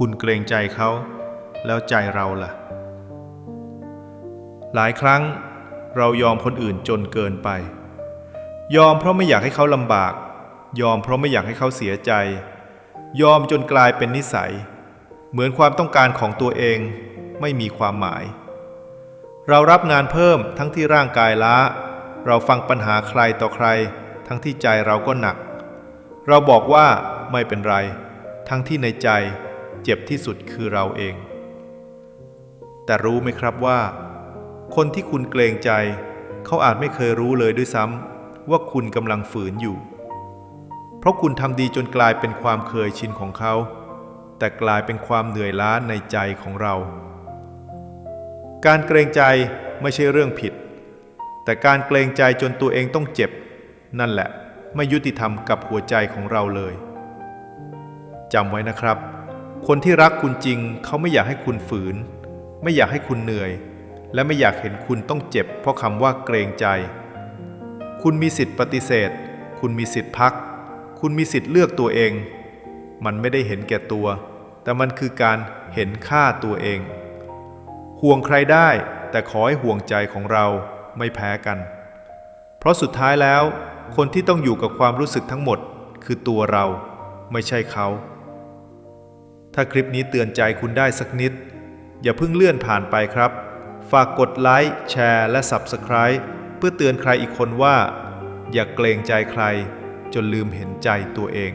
คุณเกรงใจเขา แล้วใจเราล่ะ หลายครั้งเรายอมคนอื่นจนเกินไป ยอมเพราะไม่อยากให้เขาลำบาก ยอมเพราะไม่อยากให้เขาเสียใจ ยอมจนกลายเป็นนิสัย เหมือนความต้องการของตัวเองไม่มีความหมาย เรารับงานเพิ่มทั้งที่ร่างกายล้า เราฟังปัญหาใครต่อใคร ทั้งที่ใจเราก็หนัก เราบอกว่าไม่เป็นไร ทั้งที่ในใจ เจ็บที่สุดคือเราเอง แต่รู้ไหมครับว่า คนที่คุณเกรงใจ เขาอาจไม่เคยรู้เลยด้วยซ้ำว่าคุณกำลังฝืนอยู่ เพราะคุณทำดีจนกลายเป็นความเคยชินของเขา แต่กลายเป็นความเหนื่อยล้าในใจของเรา การเกรงใจไม่ใช่เรื่องผิด แต่การเกรงใจจนตัวเองต้องเจ็บ นั่นแหละไม่ยุติธรรมกับหัวใจของเราเลยจำไว้นะครับ คนที่รักคุณจริงเขาไม่อยากให้คุณฝืน ไม่อยากให้คุณเหนื่อย และไม่อยากเห็นคุณต้องเจ็บ เพราะคำว่าเกรงใจ คุณมีสิทธิ์ปฏิเสธ คุณมีสิทธิ์พัก คุณมีสิทธิ์เลือกตัวเอง มันไม่ได้เห็นแก่ตัว แต่มันคือการเห็นค่าตัวเอง ห่วงใครได้ แต่ขอให้ห่วงใจของเราไม่แพ้กัน เพราะสุดท้ายแล้ว คนที่ต้องอยู่กับความรู้สึกทั้งหมด คือตัวเรา ไม่ใช่เขา ถ้าคลิปนี้เตือนใจคุณได้สักนิด อย่าเพิ่งเลื่อนผ่านไปครับ ฝากกดไลค์แชร์และ Subscribe เพื่อเตือนใครอีกคนว่า อย่าเกรงใจใคร จนลืมเห็นใจตัวเอง